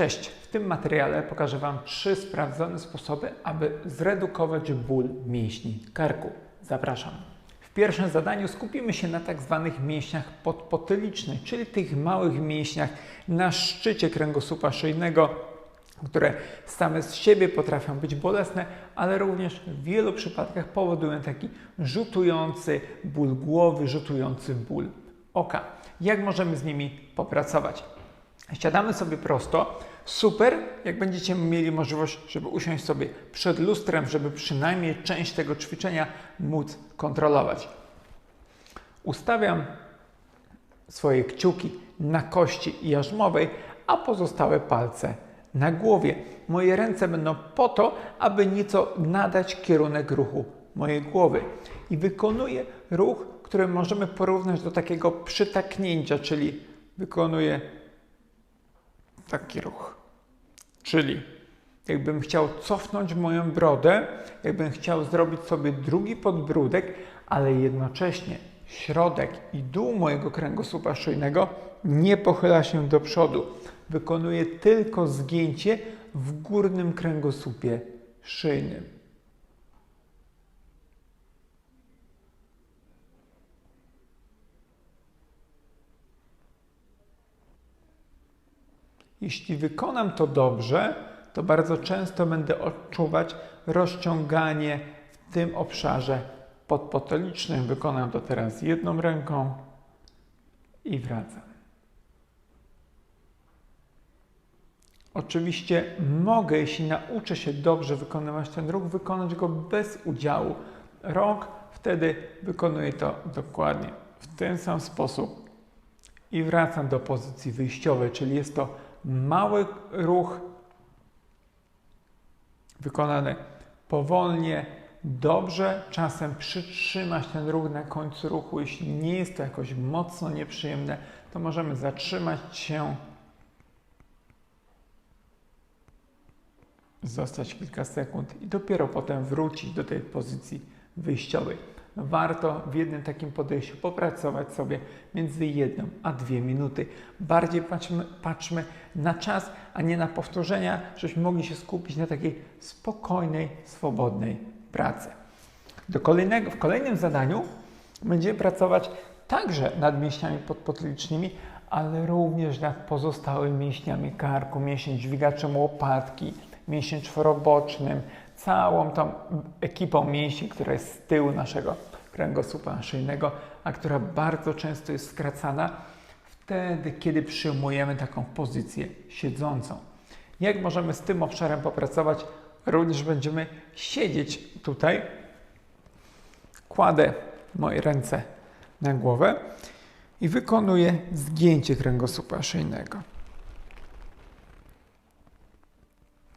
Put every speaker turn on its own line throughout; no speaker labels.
Cześć! W tym materiale pokażę Wam trzy sprawdzone sposoby, aby zredukować ból mięśni karku. Zapraszam. W pierwszym zadaniu skupimy się na tak zwanych mięśniach podpotylicznych, czyli tych małych mięśniach na szczycie kręgosłupa szyjnego, które same z siebie potrafią być bolesne, ale również w wielu przypadkach powodują taki rzutujący ból głowy, rzutujący ból oka. Jak możemy z nimi popracować? Siadamy sobie prosto. Super, jak będziecie mieli możliwość, żeby usiąść sobie przed lustrem, żeby przynajmniej część tego ćwiczenia móc kontrolować. Ustawiam swoje kciuki na kości jarzmowej, a pozostałe palce na głowie. Moje ręce będą po to, aby nieco nadać kierunek ruchu mojej głowy. I wykonuję ruch, który możemy porównać do takiego przytaknięcia, czyli wykonuję taki ruch. Czyli jakbym chciał cofnąć moją brodę, jakbym chciał zrobić sobie drugi podbródek, ale jednocześnie środek i dół mojego kręgosłupa szyjnego nie pochyla się do przodu. Wykonuję tylko zgięcie w górnym kręgosłupie szyjnym. Jeśli wykonam to dobrze, to bardzo często będę odczuwać rozciąganie w tym obszarze podpotolicznym. Wykonam to teraz jedną ręką i wracam. Oczywiście mogę, jeśli nauczę się dobrze wykonywać ten ruch, wykonać go bez udziału rąk. Wtedy wykonuję to dokładnie w ten sam sposób i wracam do pozycji wyjściowej, czyli jest to mały ruch wykonany powolnie, dobrze. Czasem przytrzymać ten ruch na końcu ruchu. Jeśli nie jest to jakoś mocno nieprzyjemne, to możemy zatrzymać się, zostać kilka sekund i dopiero potem wrócić do tej pozycji wyjściowej warto w jednym takim podejściu popracować sobie między jedną a dwie minuty. Bardziej patrzmy, patrzmy na czas, a nie na powtórzenia, żebyśmy mogli się skupić na takiej spokojnej, swobodnej pracy. Do kolejnego, w kolejnym zadaniu będziemy pracować także nad mięśniami podpotlicznymi, ale również nad pozostałymi mięśniami karku, mięsień dźwigaczem łopatki, mięsień czworobocznym, całą tą ekipą mięśni, która jest z tyłu naszego kręgosłupa szyjnego, a która bardzo często jest skracana wtedy, kiedy przyjmujemy taką pozycję siedzącą. Jak możemy z tym obszarem popracować? Również będziemy siedzieć tutaj. Kładę moje ręce na głowę i wykonuję zgięcie kręgosłupa szyjnego.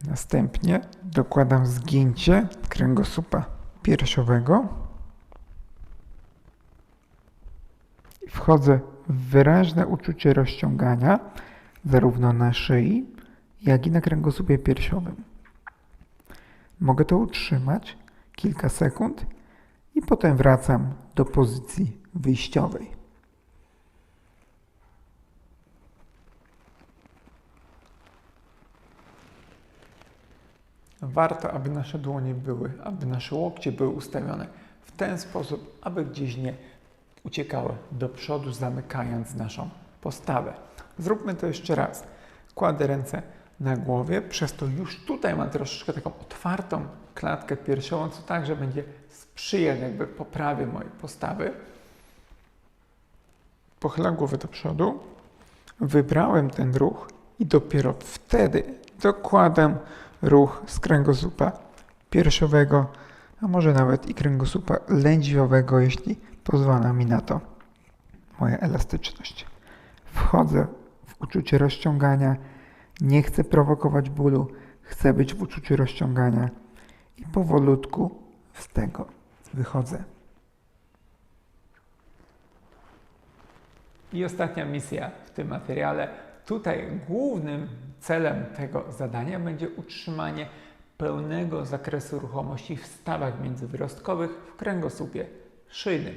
Następnie dokładam zgięcie kręgosłupa piersiowego. Wchodzę w wyraźne uczucie rozciągania zarówno na szyi, jak i na kręgosłupie piersiowym. Mogę to utrzymać kilka sekund i potem wracam do pozycji wyjściowej. Warto, aby nasze dłonie były, aby nasze łokcie były ustawione w ten sposób, aby gdzieś nie uciekały do przodu, zamykając naszą postawę. Zróbmy to jeszcze raz. Kładę ręce na głowie, przez to już tutaj mam troszeczkę taką otwartą klatkę piersiową, co także będzie sprzyjać jakby poprawie mojej postawy. Pochylam głowę do przodu, wybrałem ten ruch i dopiero wtedy dokładam ruch z kręgosłupa piersiowego, a może nawet i kręgosłupa lędźwiowego, jeśli pozwala mi na to moja elastyczność. Wchodzę w uczucie rozciągania, nie chcę prowokować bólu, chcę być w uczuciu rozciągania i powolutku z tego wychodzę. I ostatnia misja w tym materiale. Tutaj głównym celem tego zadania będzie utrzymanie pełnego zakresu ruchomości w stawach międzywyrostkowych w kręgosłupie szyjnym.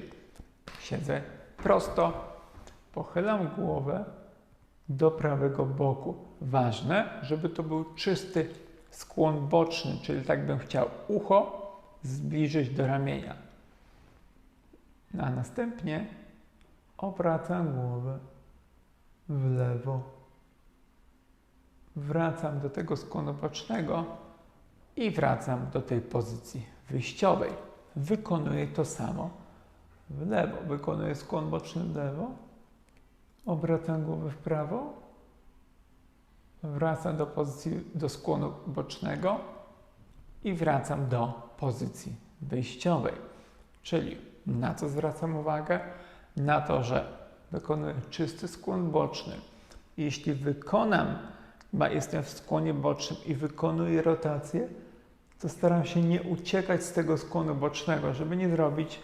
Siedzę prosto, pochylam głowę do prawego boku. Ważne, żeby to był czysty skłon boczny, czyli tak bym chciał ucho zbliżyć do ramienia. A następnie obracam głowę w lewo. Wracam do tego skłonu bocznego i wracam do tej pozycji wyjściowej. Wykonuję to samo w lewo. Wykonuję skłon boczny w lewo. Obracam głowę w prawo. Wracam do pozycji, do skłonu bocznego i wracam do pozycji wyjściowej. Czyli na co zwracam uwagę? Na to, że wykonuję czysty skłon boczny. Jeśli wykonam, bo jestem w skłonie bocznym i wykonuję rotację, to staram się nie uciekać z tego skłonu bocznego, żeby nie zrobić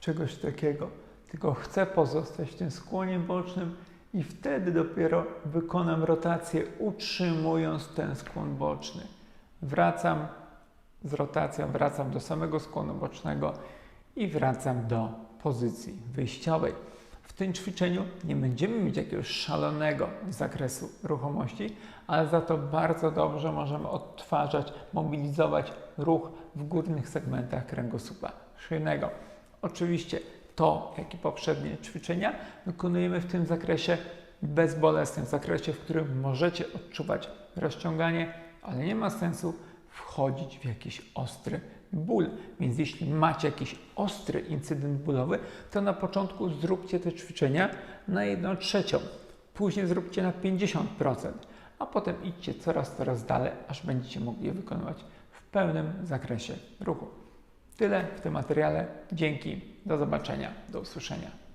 czegoś takiego. Tylko chcę pozostać w tym skłonie bocznym i wtedy dopiero wykonam rotację, utrzymując ten skłon boczny. Wracam z rotacją, wracam do samego skłonu bocznego i wracam do pozycji wyjściowej. W tym ćwiczeniu nie będziemy mieć jakiegoś szalonego zakresu ruchomości, ale za to bardzo dobrze możemy odtwarzać, mobilizować ruch w górnych segmentach kręgosłupa szyjnego. Oczywiście to, jak i poprzednie ćwiczenia, wykonujemy w tym zakresie bezbolesnym, zakresie, w którym możecie odczuwać rozciąganie, ale nie ma sensu wchodzić w jakiś ostry ból. Więc jeśli macie jakiś ostry incydent bólowy, to na początku zróbcie te ćwiczenia na 1 trzecią. Później zróbcie na 50%, a potem idźcie coraz, coraz dalej, aż będziecie mogli je wykonywać w pełnym zakresie ruchu. Tyle w tym materiale. Dzięki. Do zobaczenia. Do usłyszenia.